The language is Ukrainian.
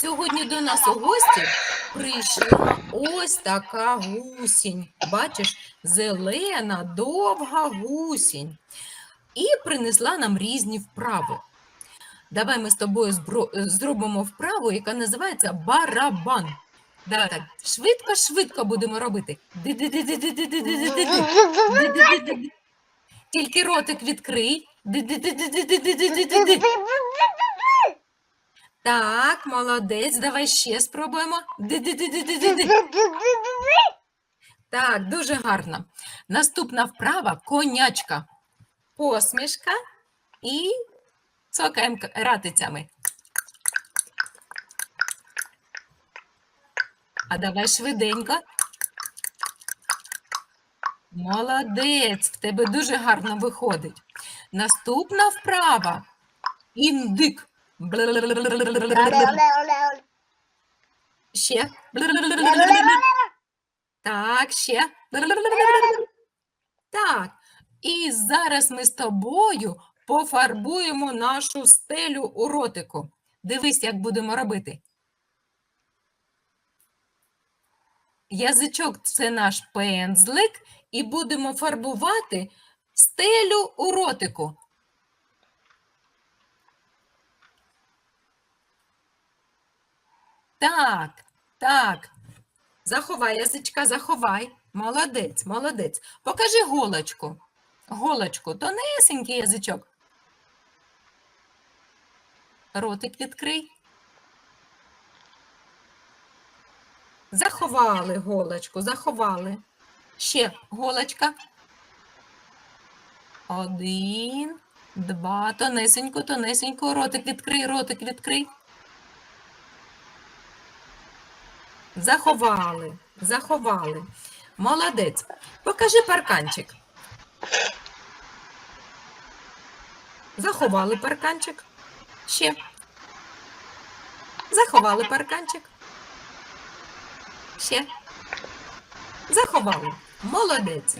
Сьогодні до нас у гості прийшла ось така гусінь. Бачиш, зелена, довга гусінь. І принесла нам різні вправи. Давай ми з тобою зробимо вправу, яка називається барабан. Давай так, швидко-швидко будемо робити. Тільки ротик відкрий. Так, молодець, давай ще спробуємо. Ди-ди-ди-ди-ди-ди. Так, дуже гарно. Наступна вправа конячка. Посмішка і цокаємо ратицями. А давай швиденько. Молодець, в тебе дуже гарно виходить. Наступна вправа. Індик. Ще. Так, ще. Так. І зараз ми з тобою пофарбуємо нашу стелю у ротику. Дивись, як будемо робити. Язичок це наш пензлик, і будемо фарбувати стелю у ротику. Так, так. Заховай язичка, заховай. Молодець, молодець. Покажи голочку. Голочку, тонесенький язичок. Ротик відкрий. Заховали голочку, заховали. Ще голочка. Один, два, тонесенько, тонесенько. Ротик відкрий, ротик відкрий. Заховали, заховали. Молодець. Покажи парканчик. Заховали парканчик. Ще. Заховали парканчик. Ще. Заховали. Молодець.